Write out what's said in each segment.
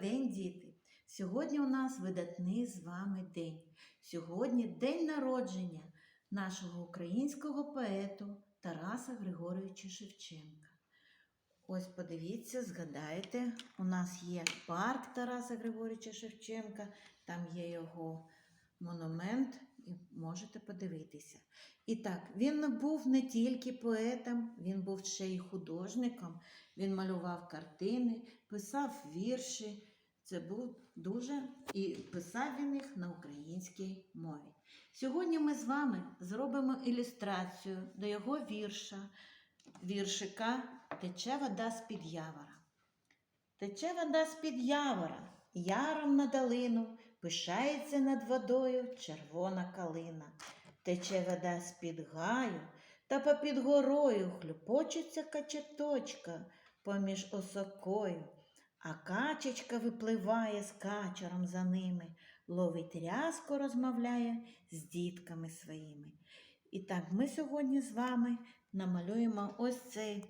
день, діти! Сьогодні у нас видатний з вами день. Сьогодні день народження нашого українського поету Тараса Григоровича Шевченка. Ось подивіться, згадайте, у нас є парк Тараса Григоровича Шевченка, там є його монумент, і можете подивитися. І так, він був не тільки поетом, він був ще й художником. Він малював картини, писав вірші. Це був дуже і писав він їх на українській мові. Сьогодні ми з вами зробимо ілюстрацію до його вірша, віршика Тече вода з-під явора. Тече вода з-під явора, яром на долину, пишається над водою червона калина. Тече вода з-під гаю, та попід горою хлюпочеться качаточка поміж осокою. А качечка випливає з качером за ними, ловить рязко розмовляє з дітками своїми. І так, ми сьогодні з вами намалюємо ось цей,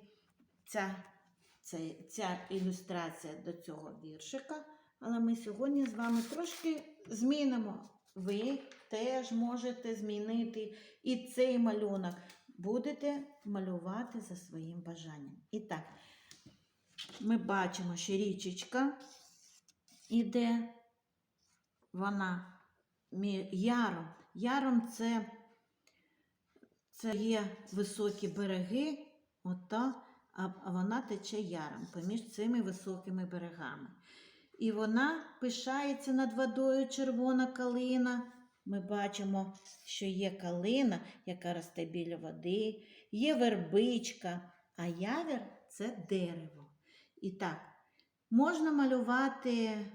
ця, цей, ця ілюстрація до цього віршика. Але ми сьогодні з вами трошки змінимо. Ви теж можете змінити і цей малюнок. Будете малювати за своїм бажанням. І так, ми бачимо, що річечка іде, вона яром. Яром це, це є високі береги, ота, а, вона тече яром поміж цими високими берегами. І вона пишається над водою червона калина. Ми бачимо, що є калина, яка росте біля води, є вербичка, а явір це дерево. І так, можна малювати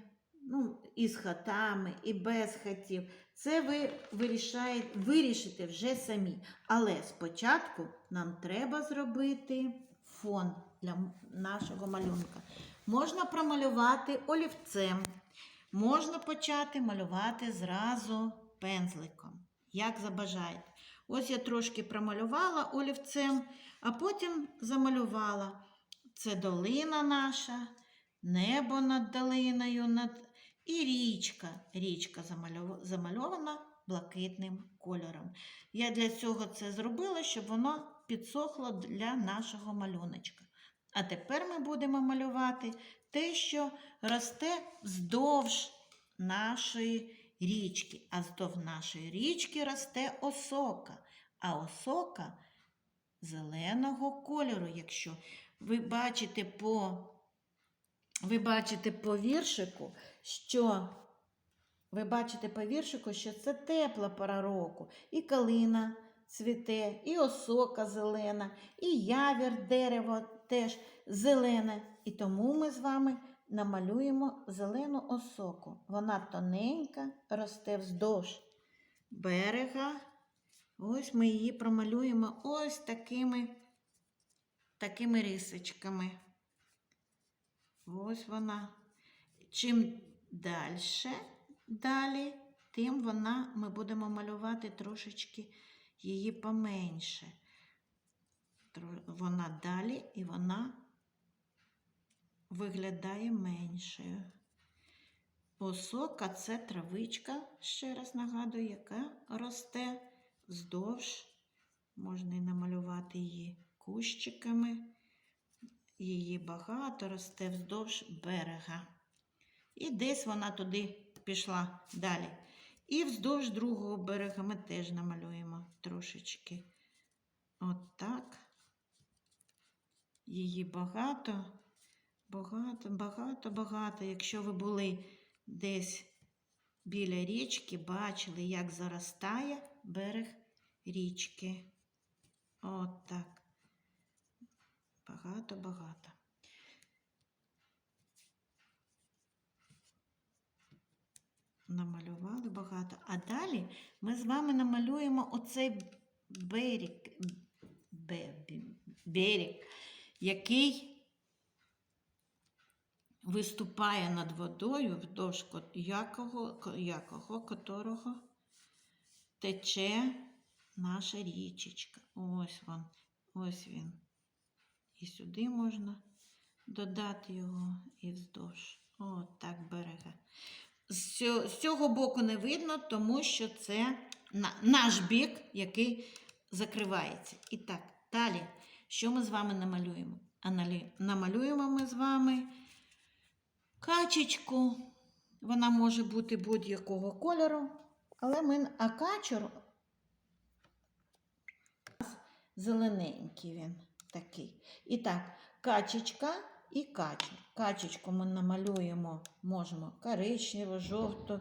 ну, і з хатами, і без хатів. Це ви вирішаєте, вирішите вже самі. Але спочатку нам треба зробити фон для нашого малюнка. Можна промалювати олівцем, можна почати малювати зразу пензликом, як забажаєте. Ось я трошки промалювала олівцем, а потім замалювала. Це долина наша, небо над долиною, над... і річка. Річка замальована блакитним кольором. Я для цього це зробила, щоб воно підсохло для нашого малюночка. А тепер ми будемо малювати те, що росте вздовж нашої річки. А вздовж нашої річки росте осока. А осока зеленого кольору, якщо ви бачите по, ви бачите по віршику, що ви бачите по віршику, що це тепла пора року. І калина цвіте, і осока зелена, і явір дерево теж зелене. І тому ми з вами намалюємо зелену осоку. Вона тоненька, росте вздовж берега. Ось ми її промалюємо ось такими такими рисочками. Ось вона. Чим далі, далі, тим вона, ми будемо малювати трошечки її поменше. Вона далі і вона виглядає меншою. Осока це травичка, ще раз нагадую, яка росте вздовж. Можна і намалювати її кущиками. Її багато росте вздовж берега. І десь вона туди пішла далі. І вздовж другого берега ми теж намалюємо трошечки. От так. Її багато, багато, багато, багато. Якщо ви були десь біля річки, бачили, як заростає берег річки. От так. Багато-багато. Намалювали багато. А далі ми з вами намалюємо оцей берег, берег який виступає над водою, вдовж ко- якого, якого котрого тече наша річечка. Ось він, ось він. І сюди можна додати його і вздовж. От так цьо- з цього боку не видно, тому що це наш бік, який закривається. І так, далі, що ми з вами намалюємо? Намалюємо ми з вами качечку. Вона може бути будь-якого кольору, але ми а качур зелененький він такий. І так, качечка і качер. Качечку ми намалюємо, можемо коричневу, жовту,